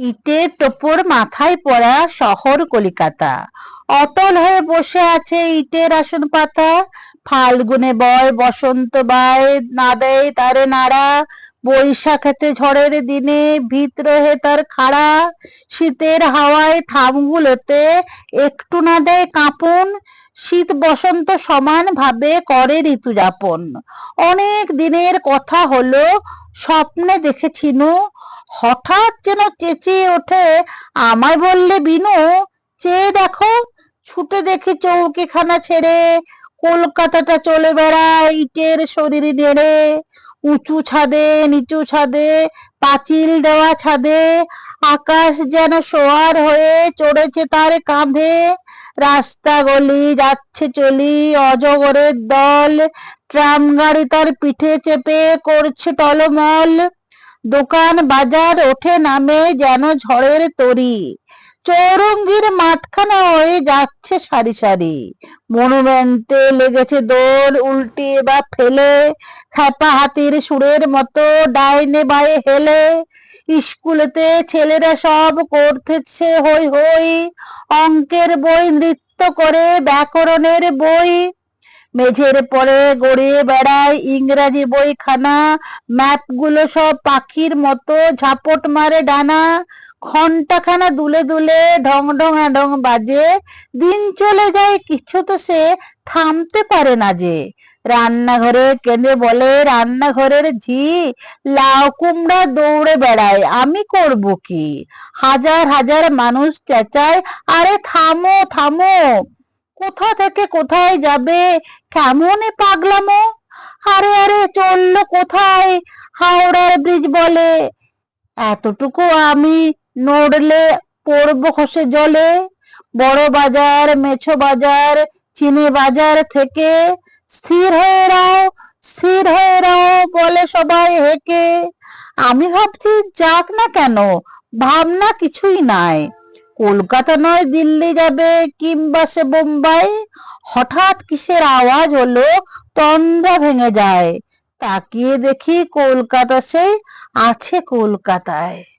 ইটের টোপর মাথায় পড়া শহর কলিকাতা। অটল হয়ে বসে আছে ইটের আসন পাতা। ফাল্গুনে বয়, বসন্ত বায়, না দেয় তারে নাড়া। বৈশাখেতে ঝড়ের দিনে ভিত রহে তার খাড়া। শীতের হাওয়ায় থামগুলোতে একটু না দেয় কাঁপুন। শীত বসন্ত সমান ভাবে করে ঋতু যাপন অনেক দিনের কথা হলো, স্বপ্নে দেখেছিনু হঠাৎ যেন চেঁচিয়ে ওঠে, আমায় বললে, বিনু, চেয়ে দেখো, ছুটে দেখি চৌকিখানা ছেড়ে, কলকাতাটা চলে বেড়ায় ইটের শরীর নেড়ে, উঁচু ছাদে, নিচু ছাদে, পাঁচিল দেওয়া ছাদে, আকাশ যেন সোয়ার হয়ে চড়েছে তার কাঁধে, রাস্তা গলি যাচ্ছে চলি, অজগরের দল ট্রাম গাড়ি তার পিঠে চেপে করছে টলমল দোকান বাজার ওঠে নামে যেন ঝড়ের তরি। চৌরঙ্গির মাঠখানা হয়ে যাচ্ছে সারি সারি। মনুমেন্টে লেগেছে দোল উল্টিয়ে বা ফেলে খ্যাপা হাতির সুরের মতো ডাইনে বায়ে হেলে। স্কুলেতে ছেলেরা সব করতেছে হই হই। অঙ্কের বই নৃত্য করে ব্যাকরণের বই। মেঝের পরে গড়িয়ে বেড়ায় ইংরাজি বইখানা ম্যাপগুলো সব পাখির মতো ঝাপট মারে ডানা। ঘন্টাখানা দুলে দুলে ঢং ঢং ঢং বাজে। দিন চলে যায়, কিছু তো সে থামতে পারে না যে। রান্নাঘরে কেঁদে বলে, রান্নাঘরের ঝি, লাউ কুমড়া দৌড়ে বেড়ায়, আমি করব কি? হাজার হাজার মানুষ চেঁচায়, আরে থামো থামো। কোথা থেকে কোথায় যাবে? কেমন পাগলামো? আরে আরে, চলল কোথায়? হাওড়ার ব্রিজ বলে। এতটুকু আমি নড়লে পড়ব খসে জলে। বড় বাজার, মেছো বাজার, চিনি বাজার থেকে। স্থির হয়ে রাও, স্থির হয়ে রাও বলে সবাই হেকে। আমি ভাবছি যাক না কেন, ভাবনা কিছুই নাই। কলকাতা নয়, দিল্লি যাবে কিংবা সে বোম্বাই। হঠাৎ কিসের আওয়াজ হলো? তন্দ্রা ভেঙে যায়। তাকিয়ে দেখি কলকাতা সেই আছে কলকাতায়।